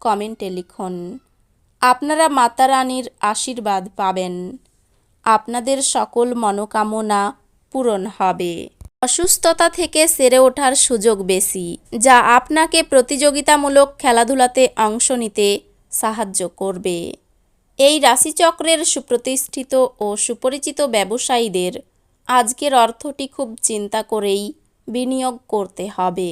কমেন্টে লিখুন, আপনারা মাতা রানীর আশীর্বাদ পাবেন। আপনাদের সকল মনোকামনা পূরণ হবে। অসুস্থতা থেকে সেরে ওঠার সুযোগ বেশি, যা আপনাকে প্রতিযোগিতামূলক খেলাধুলাতে অংশ নিতে সাহায্য করবে। এই রাশিচক্রের সুপ্রতিষ্ঠিত ও সুপরিচিত ব্যবসায়ীদের আজকের অর্থটি খুব চিন্তা করেই বিনিয়োগ করতে হবে।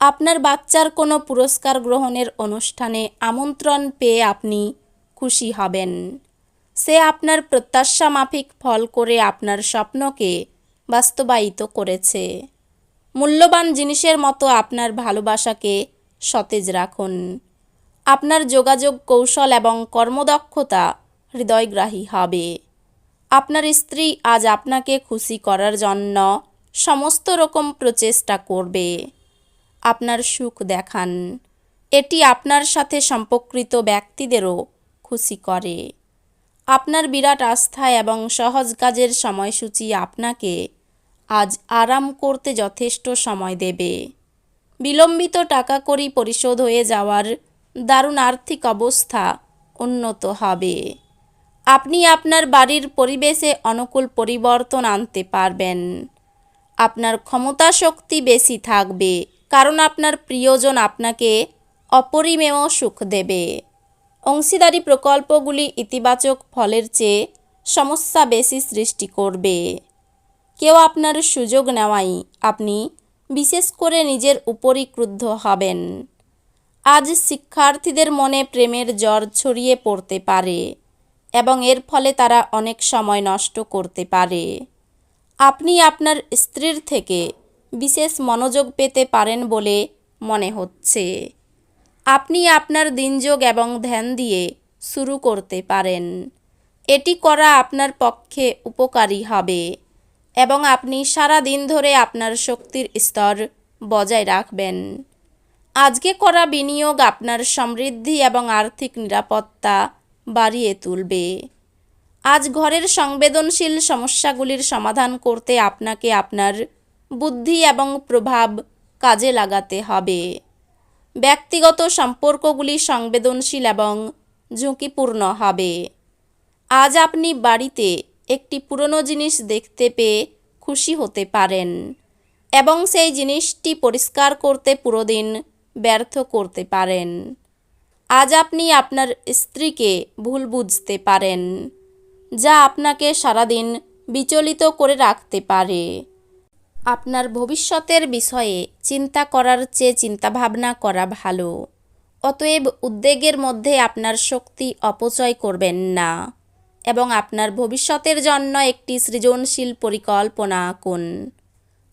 আপনার বাচ্চার কোনো পুরস্কার গ্রহণের অনুষ্ঠানে আমন্ত্রণ পেয়ে আপনি খুশি হবেন। সে আপনার প্রত্যাশা মাফিক ফল করে আপনার স্বপ্নকে বাস্তবায়িত করেছে। মূল্যবান জিনিসের মতো আপনার ভালোবাসাকে সতেজ রাখুন। আপনার যোগাযোগ কৌশল এবং কর্মদক্ষতা হৃদয়গ্রাহী হবে। আপনার স্ত্রী আজ আপনাকে খুশি করার জন্য সমস্ত রকম প্রচেষ্টা করবে। আপনার সুখ দেখান। এটি আপনার সাথে সম্পর্কিত ব্যক্তিদেরও খুশি করে। আপনার বিরাট আস্থা এবং সহজ কাজের সময়সূচি আপনাকে আজ আরাম করতে যথেষ্ট সময় দেবে। বিলম্বিত টাকা করি পরিশোধ হয়ে যাওয়ার দারুণ আর্থিক অবস্থা উন্নত হবে। আপনি আপনার বাড়ির পরিবেশে অনুকূল পরিবর্তন আনতে পারবেন। আপনার ক্ষমতা শক্তি বেশি থাকবে। কারণ আপনার প্রিয়জন আপনাকে অপরিমেয় সুখ দেবে। অংশীদারি প্রকল্পগুলি ইতিবাচক ফলের চেয়ে সমস্যা বেশি সৃষ্টি করবে। কেউ আপনার সুযোগ নেওয়াই আপনি বিশেষ করে নিজের উপরই ক্রুদ্ধ হবেন। আজ শিক্ষার্থীদের মনে প্রেমের জ্বর ছড়িয়ে পড়তে পারে এবং এর ফলে তারা অনেক সময় নষ্ট করতে পারে। আপনি আপনার স্ত্রীর থেকে বিশেষ মনোযোগ পেতে পারেন বলে মনে হচ্ছে। আপনি আপনার দিনযোগ এবং ধ্যান দিয়ে শুরু করতে পারেন। এটি করা আপনার পক্ষে উপকারী হবে এবং আপনি সারা দিন ধরে আপনার শক্তির স্তর বজায় রাখবেন। আজকে করা বিনিয়োগ আপনার সমৃদ্ধি এবং আর্থিক নিরাপত্তা বাড়িয়ে তুলবে। আজ ঘরের সংবেদনশীল সমস্যাগুলির সমাধান করতে আপনাকে আপনার বুদ্ধি এবং প্রভাব কাজে লাগাতে হবে। ব্যক্তিগত সম্পর্কগুলি সংবেদনশীল এবং ঝুঁকিপূর্ণ হবে। আজ আপনি বাড়িতে একটি পুরনো জিনিস দেখতে পেয়ে খুশি হতে পারেন এবং সেই জিনিসটি পরিষ্কার করতে পুরো দিন ব্যর্থ করতে পারেন। আজ আপনি আপনার স্ত্রীকে ভুল বুঝতে পারেন, যা আপনাকে সারাদিন বিচলিত করে রাখতে পারে। আপনার ভবিষ্যতের বিষয়ে চিন্তা করার চেয়ে চিন্তাভাবনা করা ভালো। অতএব উদ্বেগের মধ্যে আপনার শক্তি অপচয় করবেন না এবং আপনার ভবিষ্যতের জন্য একটি সৃজনশীল পরিকল্পনা আঁকুন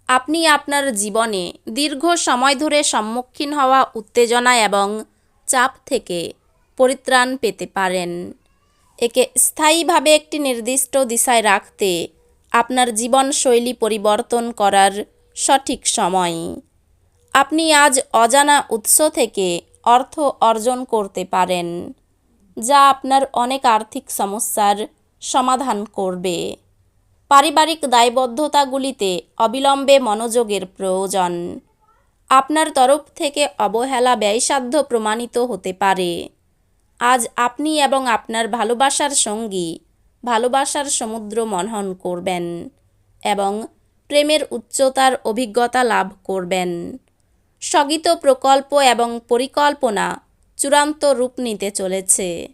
আপনি আপনার জীবনে দীর্ঘ সময় ধরে সম্মুখীন হওয়া উত্তেজনা এবং চাপ থেকে পরিত্রাণ পেতে পারেন। একে স্থায়ীভাবে একটি নির্দিষ্ট দিশায় রাখতে আপনার জীবনশৈলী পরিবর্তন করার সঠিক সময়। আপনি আজ অজানা উৎস থেকে অর্থ অর্জন করতে পারেন, যা আপনার অনেক আর্থিক সমস্যার সমাধান করবে। পারিবারিক দায়বদ্ধতাগুলিতে অবিলম্বে মনোযোগের প্রয়োজন। আপনার তরফ থেকে অবহেলা ব্যয়সাধ্য প্রমাণিত হতে পারে। আজ আপনি এবং আপনার ভালোবাসার সঙ্গী ভালোবাসার সমুদ্র মনন করবেন এবং প্রেমের উচ্চতার অভিজ্ঞতা লাভ করবেন। স্থগিত প্রকল্প এবং পরিকল্পনা চূড়ান্ত রূপ নিতে চলেছে।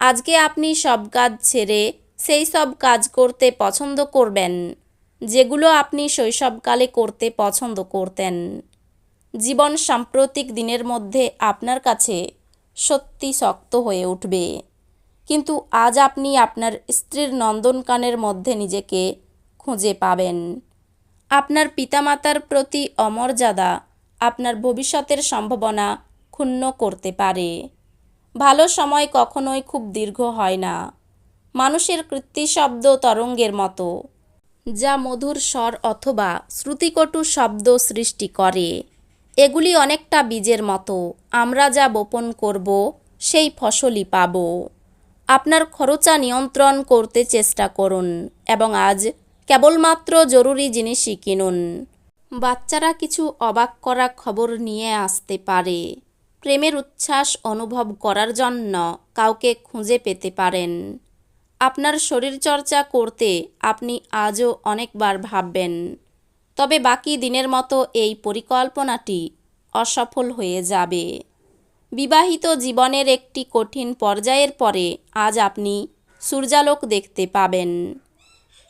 আজকে আপনি সব কাজ ছেড়ে সেই সব কাজ করতে পছন্দ করবেন, যেগুলো আপনি শৈশবকালে করতে পছন্দ করতেন। জীবন সাম্প্রতিক দিনের মধ্যে আপনার কাছে সত্যি শক্ত হয়ে উঠবে। কিন্তু আজ আপনি আপনার স্ত্রীর নন্দনকানের মধ্যে নিজেকে খুঁজে পাবেন। আপনার পিতামাতার প্রতি অমর্যাদা আপনার ভবিষ্যতের সম্ভাবনা ক্ষুণ্ণ করতে পারে। ভালো সময় কখনোই খুব দীর্ঘ হয় না। মানুষের কৃত্রিশব্দ তরঙ্গের মতো, যা মধুর স্বর অথবা শ্রুতিকটু শব্দ সৃষ্টি করে। এগুলি অনেকটা বীজের মতো, আমরা যা বপন করব, সেই ফসলই পাব। আপনার খরচা নিয়ন্ত্রণ করতে চেষ্টা করুন এবং আজ কেবলমাত্র জরুরি জিনিসই কিনুন। বাচ্চারা কিছু অবাক করা খবর নিয়ে আসতে পারে। প্রেমের উচ্ছ্বাস অনুভব করার জন্য কাউকে খুঁজে পেতে পারেন। আপনার শরীরচর্চা করতে আপনি আজও অনেকবার ভাববেন। তবে বাকি দিনের মতো এই পরিকল্পনাটি অসফল হয়ে যাবে। বিবাহিত জীবনের একটি কঠিন পর্যায়ের পরে আজ আপনি সূর্যালোক দেখতে পাবেন।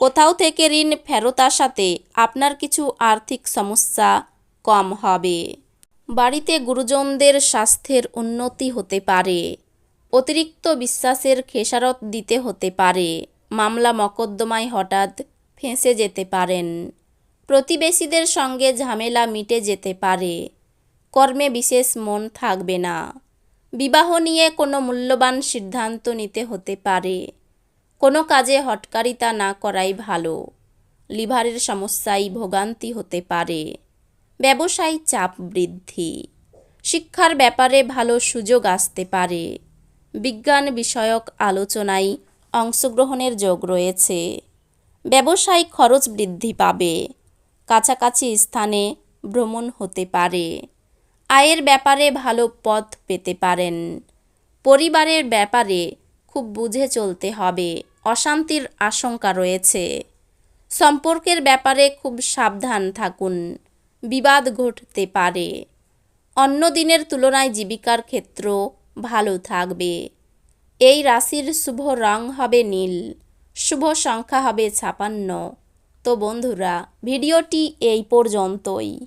কোথাও থেকে ঋণ ফেরত আসাতে আপনার কিছু আর্থিক সমস্যা কম হবে। বাড়িতে গুরুজনদের স্বাস্থ্যের উন্নতি হতে পারে। অতিরিক্ত বিশ্বাসের খেসারত দিতে হতে পারে। মামলা মকদ্দমায় হঠাৎ ফেঁসে যেতে পারেন। প্রতিবেশীদের সঙ্গে ঝামেলা মিটে যেতে পারে। কর্মে বিশেষ মন থাকবে না। বিবাহ নিয়ে কোনো মূল্যবান সিদ্ধান্ত নিতে হতে পারে। কোনো কাজে হটকারিতা না করাই ভালো। লিভারের সমস্যায় ভোগান্তি হতে পারে। ব্যবসায় চাপ বৃদ্ধি। শিক্ষার ব্যাপারে ভালো সুযোগ আসতে পারে। বিজ্ঞান বিষয়ক আলোচনায় অংশগ্রহণের যোগ রয়েছে। ব্যবসায় খরচ বৃদ্ধি পাবে। কাছাকাছি স্থানে ভ্রমণ হতে পারে। আয়ের ব্যাপারে ভালো পথ পেতে পারেন। পরিবারের ব্যাপারে খুব বুঝে চলতে হবে। অশান্তির আশঙ্কা রয়েছে। সম্পর্কের ব্যাপারে খুব সাবধান থাকুন। বিবাদ ঘটতে পারে। অন্য দিনের তুলনায় জীবিকার ক্ষেত্র ভালো থাকবে। এই রাশির শুভ রং হবে নীল। শুভ সংখ্যা হবে ছাপান্ন। তো বন্ধুরা, ভিডিওটি এই পর্যন্তই।